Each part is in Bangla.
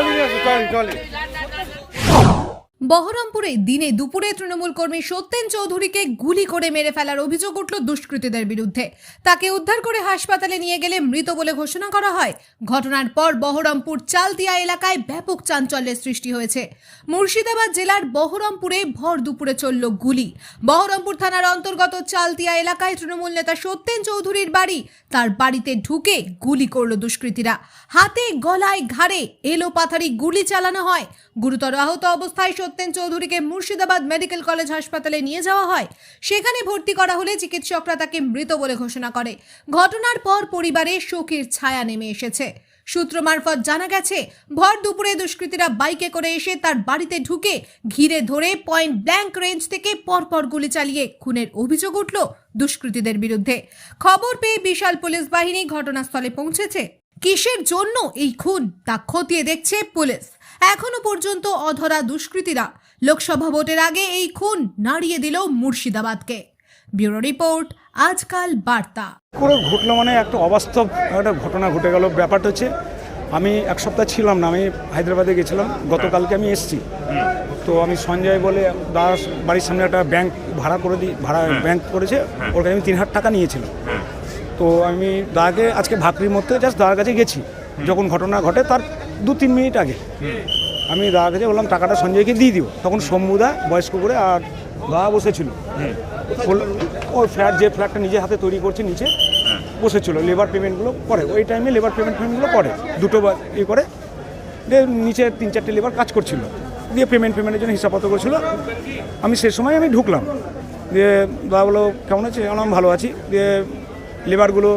高丽面是高丽高丽。বহরমপুরে দিনে দুপুরে তৃণমূল কর্মী সত্যেন চৌধুরীকে গুলি করে মেরে ফেলার অভিযোগ উঠল দুষ্কৃতীদের বিরুদ্ধে। তাকে উদ্ধার করে হাসপাতালে নিয়ে গেলে মৃত বলে ঘোষণা করা হয়। ঘটনার পর বহরমপুর চালতিয়া এলাকায় ব্যাপক চাঞ্চল্যের সৃষ্টি হয়েছে। মুর্শিদাবাদ জেলার বহরমপুরে ভর দুপুরে চলল গুলি। বহরমপুর থানার অন্তর্গত চালতিয়া এলাকায় তৃণমূল নেতা সত্যেন চৌধুরীর বাড়ি, তার বাড়িতে ঢুকে গুলি করল দুষ্কৃতীরা। হাতে গলায় ঘাড়ে এলো পাথারি গুলি চালানো হয়। গুরুতর আহত অবস্থায় সত্যেন চৌধুরীকে মুর্শিদাবাদ মেডিকেল কলেজ হাসপাতালে নিয়ে যাওয়া হয়। সেখানে ভর্তি করা হলে চিকিৎসকরা তাকে মৃত বলে ঘোষণা করে। ঘটনার পর পরিবারে শোকের ছায়া নেমে এসেছে। সূত্র মারফত জানা গেছে, ভর দুপুরে দুষ্কৃতীরা বাইকে করে এসে তার বাড়িতে ঢুকে ঘিরে ধরে পয়েন্ট ব্ল্যাঙ্ক রেঞ্জ থেকে পরপর গুলি চালিয়ে খুনের অভিযোগ উঠল দুষ্কৃতীদের বিরুদ্ধে। খবর পেয়ে বিশাল পুলিশ বাহিনী ঘটনাস্থলে পৌঁছেছে। কিসের জন্য এই খুন? তা খতিয়ে দেখছে পুলিশ। এখনও পর্যন্ত অধরা দুষ্কৃতীরা। লোকসভা ভোটের আগে এই খুন নাড়িয়ে দিল মুর্শিদাবাদকে। ব্যুরো রিপোর্ট আজকাল বার্তা। করে ঘটলো মানে একটা অবাস্তব একটা ঘটনা ঘটে গেল। ব্যাপারটা হচ্ছে আমি এক সপ্তাহ ছিলাম না আমি হায়দ্রাবাদে গেছিলাম। গতকালকে আমি এসেছি। তো আমি সঞ্জয় বলে দাস বাড়ির সামনে একটা ব্যাংক ভাড়া করে দিই ভাড়া ব্যাংক করেছে। ওর কাছে আমি তিন হাজার টাকা নিয়েছিলাম। তো আমি দাকে আজকে ভাকরির মধ্যে জাস্ট দাদার কাছে গেছি। যখন ঘটনা ঘটে তার দু তিন মিনিট আগে। আমি দাদা কাছে বললাম, টাকাটা সঞ্জয়কে দিয়ে দিও। তখন শম্ভুদা বয়স্ক করে আর দাদা বসেছিল। ওই ফ্ল্যাট যে ফ্ল্যাটটা নিজের হাতে তৈরি করছে নিচে, বসেছিল। লেবার পেমেন্টগুলো করে। ওই টাইমে লেবার পেমেন্ট পেমেন্টগুলো করে। দুটো ইয়ে করে। দিয়ে নিচে তিন চারটে লেবার কাজ করছিল। দিয়ে পেমেন্ট পেমেন্টের জন্য হিসাবপত্র করছিল। আমি সে সময় আমি ঢুকলাম। দিয়ে দাদা বলো কেমন আছে আমি ভালো আছি। দিয়ে লেবারগুলো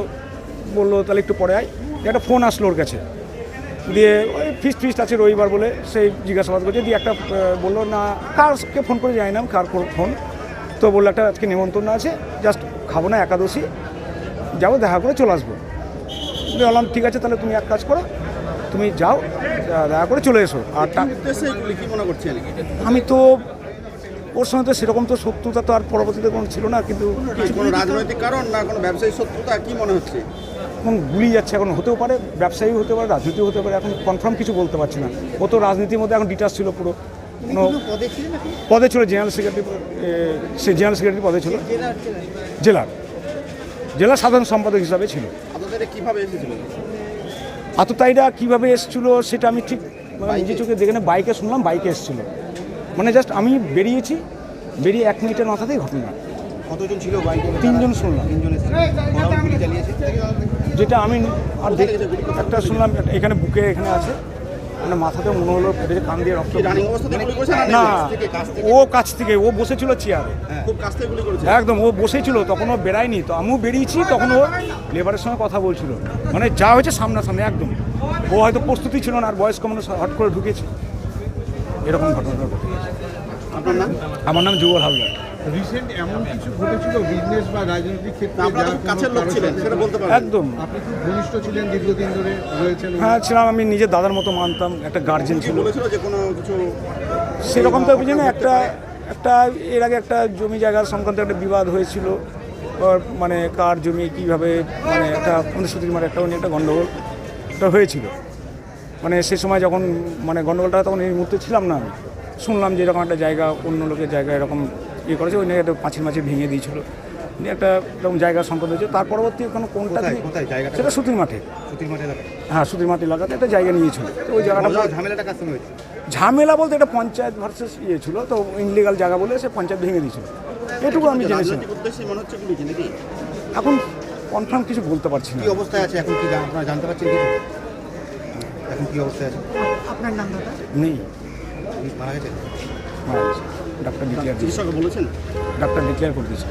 বলল, তাহলে একটু পরে আয়। একটা ফোন আসলো ওর কাছে। দিয়ে ওই ফিস্ট ফিস্ট আছে রবিবার বলে সেই জিজ্ঞাসাবাদ করছে। দিয়ে একটা বলল, না, কারকে ফোন করে যায় না কার ফোন তো বলল, একটা আজকে নেমন্তন্ন আছে, জাস্ট খাব না, একাদশী। যাব, দেখা করে চলে আসব। বললাম, ঠিক আছে, তাহলে তুমি এক কাজ করো, তুমি যাও দেখা করে চলে এসো। আর আমি তো, ওর সঙ্গে তো সেরকম তো শত্রুতা তো আর পরবর্তীতে কোনো ছিল না, কিন্তু কোনো রাজনৈতিক কারণ না কোনো ব্যবসায়ী শত্রুতা? কি মনে হচ্ছে? এখন গুলি যাচ্ছে এখন হতেও পারে ব্যবসায়ী হতে পারে রাজনীতি হতে পারে এখন কনফার্ম কিছু বলতে পারছি না। ও তো রাজনীতির মধ্যে এখন ডিটাচ ছিল পুরো। কোনো পদে ছিল জেনারেল সেক্রেটারি সে জেনারেল সেক্রেটারি পদে ছিল। জেলার জেলা। সাধারণ সম্পাদক হিসাবে ছিল। আপনাদের কীভাবে এসেছিল? আততায়ীরা কীভাবে এসেছিল সেটা আমি ঠিক মানে নিজে চোখে দেখে বাইকে শুনলাম বাইকে এসেছিল। মানে জাস্ট আমি বেরিয়েছি বেরিয়ে এক মিনিটের মাথাতেই ঘটনা। কতজন ছিল বাইকে তিনজন শুনলাম। তিনজন চালিয়েছে? যেটা আমি আর দেখ একটা শুনলাম এখানে বুকে এখানে আছে। মানে মাথাতে মনে হলো কান দিয়ে রক্ত করেছে না ও কাছ থেকে ও বসেছিল চেয়ারে হ্যাঁ, একদম ও বসেছিল তখন ও বেড়ায়নি। তো আমিও বেরিয়েছি তখন ও লেবারের সঙ্গে কথা বলছিল। মানে যা হয়েছে সামনাসামনি একদম। ও হয়তো প্রস্তুতি ছিল না আর বয়স্ক মানুষ হট করে ঢুকেছে। এরকম ঘটনা ঘটে গেছে। আপনার নাম? আমার নাম যুগল হালদার। রিসেন্ট এমন কিছু ঘটেছিল বিজনেস বা রাজনৈতিক ক্ষেত্রে আপনারা খুব কাছের লোক ছিলেন সেটা বলতে পারবেন। একদম। আপনি খুব ঘনিষ্ঠ ছিলেন দীর্ঘদিন ধরে রয়েছেন? হ্যাঁ ছিলাম আমি নিজের দাদার মতো মানতাম একটা গার্জেন ছিল। বলেছিল যে কোনো কিছু সেরকম তো বুঝি না একটা একটা এর আগে একটা জমি জায়গা সংক্রান্ত একটা বিবাদ হয়েছিল। মানে কার জমি কীভাবে মানে একটা আমাদের সুতির মার একটা নিয়ে একটা গণ্ডগোল হয়েছিল। মানে সে সময় যখন মানে গণ্ডগোলটা তখন এই মুহূর্তে ছিলাম না আমি। শুনলাম যে এরকম একটা জায়গা অন্য লোকের জায়গা এরকম ইয়ে করেছে ওই নিয়ে একটা পাঁচিল মাছি ভেঙে দিয়েছিল। নিয়ে একটা এরকম জায়গা সংকট হয়েছে। তার পরবর্তী কোনো কোনটা জায়গাটা? সেটা সুতির মাঠে। মাঠে হ্যাঁ সুতির মাঠে এলাকাতে একটা জায়গা নিয়েছিল। তো ওই জায়গাটা ঝামেলাটা হয়েছে? ঝামেলা বলতে এটা পঞ্চায়েত ভার্সেস ইয়ে ছিল তো ইনলিগাল জায়গা বলে সে পঞ্চায়েত ভেঙে দিয়েছিল। এটুকু আমি জেনেছি। এখন কনফার্ম কিছু বলতে পারছি না। কি অবস্থায় আছে? এখন কি আপনারা জানতে পারছেন এখন কি অবস্থায় আছে? নেই। উনি মারা গেছেন মারা গেছে। ডাক্তার ডিক্লেয়ার চিকিৎসক বলেছেন? ডাক্তার ডিক্লেয়ার করে দিয়েছে।